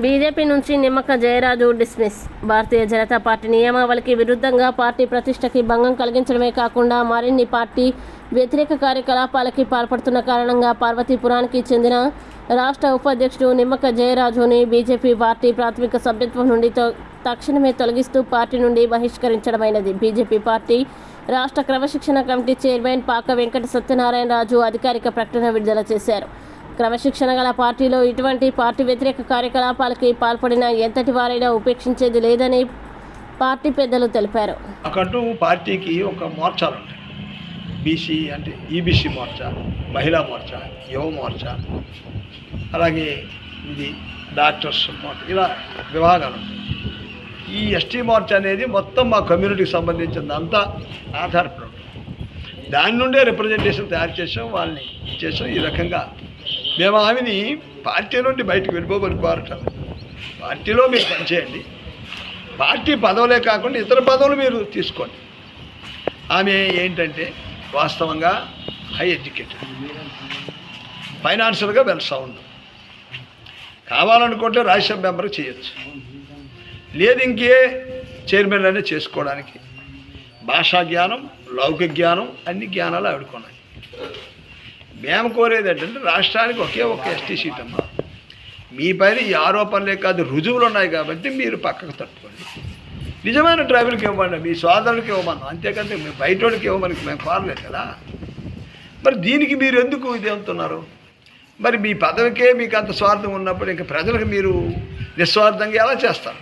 BJP నుంచి Nimmaka Jayaraju dismiss. Bharatiya Janata party నియమావళికి విరుద్ధంగా పార్టీ ప్రతిష్టకి భంగం కలిగించడమే కాకుండా మరిన్ని పార్టీ వ్యతిరేక కార్యకలాపాలకి పాల్పడుతున్న కారణంగా పార్వతీపురానికి చెందిన రాష్ట్ర ఉపాధ్యక్షుడు నిమ్మక జయరాజుని బీజేపీ పార్టీ ప్రాథమిక సభ్యత్వం నుండి తొ- తక్షణమే తొలగిస్తూ పార్టీ నుండి బహిష్కరించడమైనది. బీజేపీ పార్టీ రాష్ట్ర క్రమశిక్షణ కమిటీ చైర్మన్ పాక వెంకట సత్యనారాయణ రాజు అధికారిక ప్రకటన విడుదల చేశారు. క్రమశిక్షణ గల పార్టీలో ఇటువంటి పార్టీ వ్యతిరేక కార్యకలాపాలకి పాల్పడిన ఎంతటి వారైనా ఉపేక్షించేది లేదని పార్టీ పెద్దలు తెలిపారు. అక్కడ పార్టీకి ఒక మోర్చాలు ఉంటాయి బీసీ అంటే ఈబీసీ మోర్చా మహిళా మోర్చా యువ మోర్చా అలాగే ఇది డాక్టర్స్ మోర్చా ఇలా విభాగాలు ఉంటాయి ఈ ఎస్టీ మోర్చా అనేది మొత్తం మా కమ్యూనిటీకి సంబంధించింది అంతా ఆధారపడి దాని నుండే రిప్రజెంటేషన్ తయారు చేసాం వాళ్ళని చేసాం ఈ రకంగా మేము ఆమెని పార్టీ నుండి బయటకు వెళ్ళిపోమని పార్టీలో మీరు పనిచేయండి. పార్టీ పదవులే కాకుండా ఇతర పదవులు మీరు తీసుకోండి. ఆమె ఏంటంటే వాస్తవంగా హై ఎడ్యుకేటెడ్. ఫైనాన్షియల్గా వెల్ సౌండ్. కావాలనుకుంటే రాజ్యసభ మెంబర్ చేయొచ్చు. లేదు ఇంకే చైర్మన్ అనే చేసుకోవడానికి. భాషా జ్ఞానం లౌకిక జ్ఞానం అన్ని జ్ఞానాలు ఆవిడకున్నాయి. మేము కోరేది ఏంటంటే రాష్ట్రానికి ఒకే ఒక ఎస్టీ సీట్ అమ్మా. మీ పైన ఈ ఆరోపణలే కాదు రుజువులు ఉన్నాయి కాబట్టి మీరు పక్కకు తట్టుకోండి. నిజమైన ట్రైబుల్కి ఇవ్వండి మీ సోదరులకి ఇవ్వమన్నా అంతేకాదు మేము వాళ్ళకి ఇవ్వమని మేము కోరలేదు కదా. మరి దీనికి మీరు ఎందుకు ఇది అవుతున్నారు మరి మీ పదవికే మీకు అంత స్వార్థం ఉన్నప్పుడు ఇంకా ప్రజలకు మీరు నిస్వార్థంగా ఎలా చేస్తారు?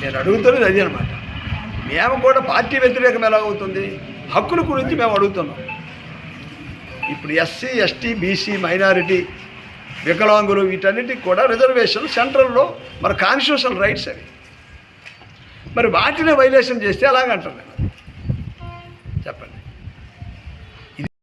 నేను అడుగుతున్నది అది అనమాట మేము కూడా పార్టీ వ్యతిరేకం ఎలా అవుతుంది హక్కుల గురించి మేము అడుగుతున్నాం. ఇప్పుడు ఎస్సీ ఎస్టీ బీసీ మైనారిటీ వికలాంగులు వీటన్నిటికి కూడా రిజర్వేషన్ సెంట్రల్లో మన కాన్స్టిట్యూషన్ రైట్స్ అవి. మరి వాటిని వైలేషన్ చేస్తే అలాగంటారు నేను చెప్పండి.